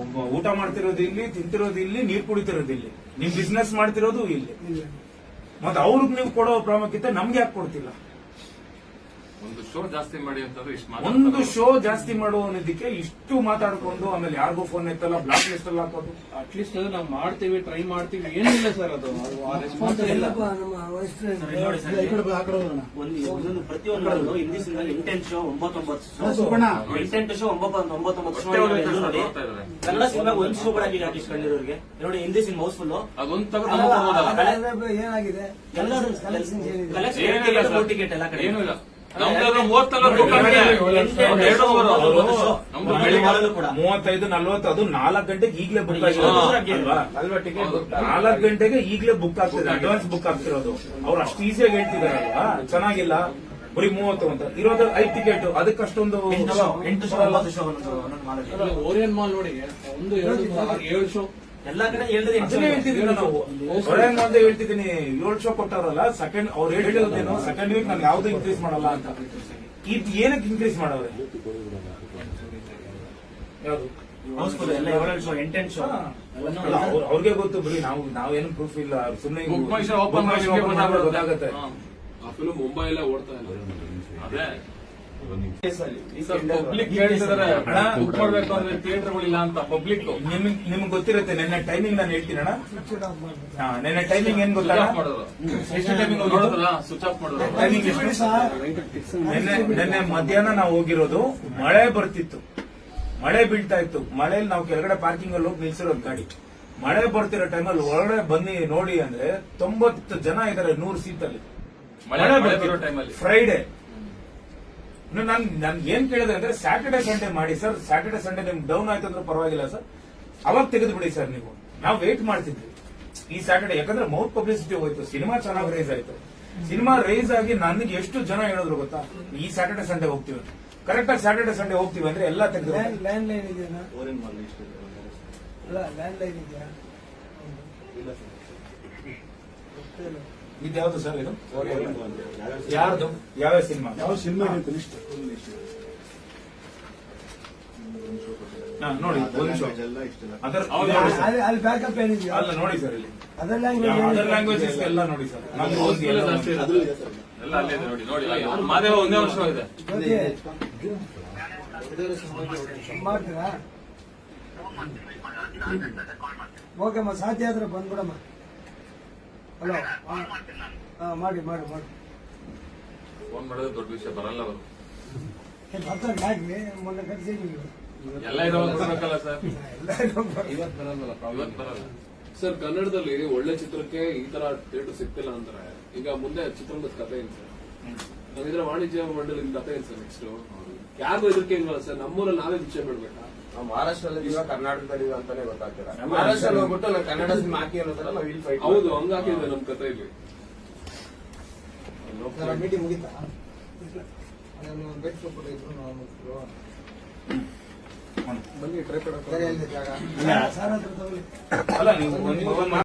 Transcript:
ಒಬ್ಬ ಊಟ ಮಾಡ್ತಿರೋದು ಇಲ್ಲಿ ತಿಂತಿರೋದು ಇಲ್ಲಿ ನೀರ್ ಕುಡಿತಿರೋದು ಇಲ್ಲಿ. ನಿಮ್ ಬಿಸ್ನೆಸ್ ಮಾಡ್ತಿರೋದು ಇಲ್ಲಿ. ಮತ್ತೆ ಅವ್ರಿಗೆ ನೀವು ಕೊಡೋ ಪ್ರಾಮುಖ್ಯತೆ ನಮ್ಗೆ ಯಾಕೆ ಕೊಡ್ತಿಲ್ಲ? ಒಂದು ಶೋ ಜಾಸ್ತಿ ಮಾಡಿ ಅಂತಂದ್ರೆ ಇಷ್ಟು ಒಂದು ಶೋ ಜಾಸ್ತಿ ಮಾಡುವದಕ್ಕೆ ಇಷ್ಟು ಮಾತಾಡ್ಕೊಂಡು ಆಮೇಲೆ ಯಾರಿಗೂ ಫೋನ್ ಎತ್ತಲ್ಲ ಬ್ಲಾಕ್ ಲಿಸ್ಟ್ ಅಲ್ಲಿ ಹಾಕೋದು. ಅಟ್ಲೀಸ್ಟ್ ನಾವು ಮಾಡ್ತೀವಿ ಟ್ರೈ ಮಾಡ್ತೀವಿ ಏನಿಲ್ಲ ಸರ್ ಅದು. ರೆಸ್ಪಾನ್ಸ್ ಇಲ್ಲ. ಪ್ರತಿಯೊಂದು ಹಿಂದಿ ಸಿನಿಮಾ ಎಂಟೆಂಟು ಶೋ ಒಂಬತ್ತೊಂಬತ್ತು ಶೋ. ಎಂಟೆಂಟು ಶೋ ಒಂಬತ್ತು ಒಂಬತ್ತೊಂಬತ್ತು ಶೋ. ಕನ್ನಡ ಸಿನಿಮಾ ಒಂದು ಶೋ ಕೂಡ ಆಗಿದೆ ಆರ್ಟಿಸ್ಟ್ ಕಂಡಿರೋರಿಗೆ ನೋಡಿ ಹಿಂದಿ ಸಿನಿಮಾ ಹೌಸ್ಫುಲ್ ಅದೊಂದು ಏನಾಗಿದೆ? ಎಲ್ಲರೂ. ಟಿಕೆಟ್ ಎಲ್ಲ ಕಡೆ. ಏನೂ ಇಲ್ಲ. ಮೂವತ್ತೈದು ನಲ್ವತ್ತು ಅದು ನಾಲ್ಕು ಗಂಟೆಗೆ ಈಗಲೇ ಬುಕ್. ಆಗಿರೋದು ನಾಲ್ಕು ಗಂಟೆಗೆ ಈಗಲೇ ಬುಕ್ ಆಗ್ತಿದೆ ಅಡ್ವಾನ್ಸ್ ಬುಕ್ ಆಗ್ತಿರೋದು. ಅವ್ರು ಅಷ್ಟು ಈಸಿಯಾಗಿ ಹೇಳ್ತಿದಾರಲ್ವಾ? ಚೆನ್ನಾಗಿಲ್ಲ? ಬರೀ ಮೂವತ್ತು ಅಂತ. ಇರೋದು ಐದ್ ಟಿಕೆಟ್ ಅದಕ್ಕೆ ಅಷ್ಟೊಂದು ಎಂಟು ಶೋ ಎಂಟು ಶೋ ಒಂಬತ್ತು ಶೋ ಒಂದೊಂದು ಒಂದೊಂದು ಮಾಲ್ ಓರಿಯನ್ ಮಾಲ್ ನೋಡಿ ಒಂದು ಏಳು ಶೋ ಎಲ್ಲಾ ಕಡೆ ಹೇಳಿದ್ರೆ ಎಂಟು ಅದನ್ನೇ ಹೇಳ್ತಿದ್ದೀನಿ ನಾವು. ಹೊರಗೆ ಮುಂದೆ ಹೇಳ್ತಿದ್ದೀನಿ. ಏಳು ಶೋ ಕೊಟ್ಟಾರಲ್ಲ ಸೆಕೆಂಡ್ ಅವ್ರು ಹೇಳಿರೋದೇನು ಸೆಕೆಂಡ್ ವೀಕ್ ನಾನು ಯಾವ್ದು ಇನ್ಕ್ರೀಸ್ ಮಾಡಲ್ಲ ಅಂತ. ಇದು ಏನಕ್ಕೆ ಇನ್ಕ್ರೀಸ್ ಮಾಡವ್ರೆ? ಯಾವ್ದು? ಎಲ್ಲ ಅವ್ರಿಗೆ ಗೊತ್ತು ಬಿಡಿ ನಾವು ನಾವೇನು ಪ್ರೂಫ್ ಇಲ್ಲ. ಸುಮ್ಮನೆ ಗೊತ್ತಾಗುತ್ತೆ. ಆ ಫಿಲ್ಮ್ ಮುಂಬೈಲೇ ಓಡ್ತಾ ಇಲ್ಲ. ಪಬ್ಲಿಕ್ ಹೇಳ್ತಿದಾರೆ ಅಣ್ಣ, ಬುಕ್ ಮಾಡ್ಬೇಕು ಅಂದ್ರೆ ಥಿಯೇಟರ್ಗಳಿಲ್ಲ ಅಂತ ಪಬ್ಲಿಕ್ ನಿಮ್ಗೆ ನಿಮ್ಗೆ ಗೊತ್ತಿರುತ್ತೆ ನೆನ್ನೆ ಟೈಮಿಂಗ್ ನಾನು ಹೇಳ್ತೀನಿ ಅಣ್ಣ. ಹಾ, ನೆನ್ನೆ ಟೈಮಿಂಗ್ ಏನ್ ಗೊತ್ತಾ ಸ್ವಿಚ್ ಆಫ್ ಮಾಡಿದ್ರು. ಎಷ್ಟು ಟೈಮಿಂಗ್ ಹೋಗಿರೋದು ನೋಡಿದ್ರ ಸ್ವಿಚ್ ಆಫ್ ಮಾಡಿದ್ರು. ಟೈಮಿಂಗ್ ಎಷ್ಟು ನಿನ್ನೆ ನಿನ್ನೆ ಮಧ್ಯಾಹ್ನ ನಾವು ಹೋಗಿರೋದು ಮಳೆ ಬರ್ತಿತ್ತು. ಮಳೆ ಬೀಳ್ತಾ ಇತ್ತು. ಮಳೆಯಲ್ಲಿ ನಾವು ಕೆಳಗಡೆ ಪಾರ್ಕಿಂಗ್ ಅಲ್ಲಿ ಹೋಗಿ ನಿಲ್ಸಿರೋದು ಗಾಡಿ. ಮಳೆ ಬರ್ತಿರೋ ಟೈಮಲ್ಲಿ ಒಳಗಡೆ ಬನ್ನಿ ನೋಡಿ ಅಂದ್ರೆ ತೊಂಬತ್ತು ಜನ ಇದಾರೆ ನೂರು ಸೀಟ್ ಅಲ್ಲಿ. ಮಳೆ ಬರ್ತಿರೋ ಬರೋ ಟೈಮಲ್ಲಿ ಫ್ರೈಡೆ ನಾನು ನಾನು ಏನ್ ಕೇಳಿದೆ ಅಂದ್ರೆ ಸ್ಯಾಟರ್ಡೆ ಸಂಡೇ ಮಾಡಿ ಸರ್ ಸ್ಯಾಟರ್ಡೆ ಸಂಡೇ ನಿಮ್ಗೆ ಡೌನ್ ಆಯ್ತು ಅಂದ್ರೆ ಪರವಾಗಿಲ್ಲ ಸರ್ ಅವಾಗ ತೆಗೆದು ಬಿಡಿ ಸರ್ ನೀವು. ನಾವು ವೇಟ್ ಮಾಡ್ತಿದ್ವಿ. ಈ ಸ್ಯಾಟರ್ಡೆ ಯಾಕಂದ್ರೆ ಮೌತ್ ಪಬ್ಲಿಸಿಟಿ ಹೋಯ್ತು ಸಿನಿಮಾ ಚೆನ್ನಾಗಿ ರೇಸ್ ಆಯ್ತು. ಸಿನಿಮಾ ರೇಸ್ ಆಗಿ ನನಗೆ ಎಷ್ಟು ಜನ ಹೇಳಿದ್ರು ಗೊತ್ತಾ? ಈ ಸ್ಯಾಟರ್ಡೆ ಸಂಡೇ ಹೋಗ್ತೀವಿ ಕರೆಕ್ಟ್ ಆಗಿ ಸ್ಯಾಟರ್ಡೆ ಸಂಡೇ ಹೋಗ್ತೀವಿ ಅಂದ್ರೆ ಎಲ್ಲ ತೆಗೆದು ಲ್ಯಾಂಡ್ ಲೈನ್ ಇದೆಯಾ? ಅಲ್ಲ ಲ್ಯಾಂಡ್ ಲೈನ್ ಇದೆಯಾ ಗೊತ್ತಿಲ್ಲ. ಇದ್ಯಾವ್ದು ಸರ್ ಇದು? ಯಾರ್ದು ಯಾವ ಸಿನಿಮಾ ಯಾವ ಸಿನಿಮಾ? ಇದು ನೋಡಿ. ಅಲ್ಲಿ ಬ್ಯಾಕಪ್ ಏನಿದೆಯಾ ಅಲ್ಲ ನೋಡಿ ಸರ್ ಇಲ್ಲಿ. ಅದರ್ ಅದರ್ ಲ್ಯಾಂಗ್ವೇಜಸ್ ಎಲ್ಲ ನೋಡಿ ಸರ್. ನಮ್ದು ಒಂದು ಎಲ್ಲ ಇದೆ. ಎಲ್ಲ ಅಲ್ಲೇ ಇದೆ ನೋಡಿ ನೋಡಿ ಮಾದೇವ ಒಂದೇ ವರ್ಷ ಇದೆ. ಮಾಡ್ತೀರಾ ಓಕೆಮ್ಮ ಸಾಧ್ಯ ಆದ್ರೆ ಬಂದ್ಬಿಡಮ್ಮ. ಹಲೋ ಹಾಂ. ಮಾಡಿ ಮಾಡಿ ಮಾಡಿ. ಫೋನ್ ಮಾಡಿದ್ರೆ ದೊಡ್ಡ ವಿಷಯ ಬರಲ್ಲ ಅವರು. ಬರ್ತಾರೆ ಮೊನ್ನೆ ಎಲ್ಲ ಬರ್ಬೇಕಲ್ಲ ಸರ್. ಇವತ್ತು ಬರಲ್ಲ ಪ್ರಾಬ್ಲಮ್ ಇವತ್ತು ಬರಲ್ಲ. ಸರ್ ಕನ್ನಡದಲ್ಲಿ ಒಳ್ಳೆ ಚಿತ್ರಕ್ಕೆ ಈ ತರ ಥಿಯೇಟರ್ ಸಿಗ್ತಿಲ್ಲ ಅಂದ್ರೆ ಈಗ ಮುಂದೆ ಚಿತ್ರದ ಕಥೆ ಏನ್ ಸರ್? ನಾವಿದ್ರೆ ವಾಣಿಜ್ಯ ಮಂಡಳಿ ಕಥೆ ಏನ್ ಸರ್ ನೆಕ್ಸ್ಟ್ ಯಾರು ಇದಕ್ಕೆ ಹೆಂಗಲ್ಲ ಸರ್? ನಮ್ಮೂರಲ್ಲಿ ನಾವೇ ವಿಷಯ ಬಿಡ್ಬೇಕಾ ನಾವು ಮಹಾರಾಷ್ಟ್ರದಲ್ಲಿ ಇವಾಗ ಕರ್ನಾಟಕದಲ್ಲಿ ಅಂತಾನೆ ಗೊತ್ತಾಗ್ತಿಲ್ಲ. ಮಹಾರಾಷ್ಟ್ರಲ್ಲಿ ಹೋಗ್ಬಿಟ್ಟು ನಾವು ಕನ್ನಡ ಸಿನಿಮಾ ಹಾಕಿ ಅನ್ನೋದಲ್ಲ ನಾವು ಇಲ್ಲಿ ಫೈಟ್ ಹೌದು ನಮ್ ಕಥೆ ಇಲ್ಲಿ ಮೀಟಿಂಗ್ ಮುಗಿತಾ? ಅದನ್ನು ಬೆಟ್ ಕೊಟ್ಟಿದ್ರು ನಾವು ಮುಗಿದ್ರು. ಬನ್ನಿ ಟ್ರೈ ಕೊಡೋಕೆ ಅಲ್ಲ ನೀವು ಒಂದು- ಒಂದು ಮಾತು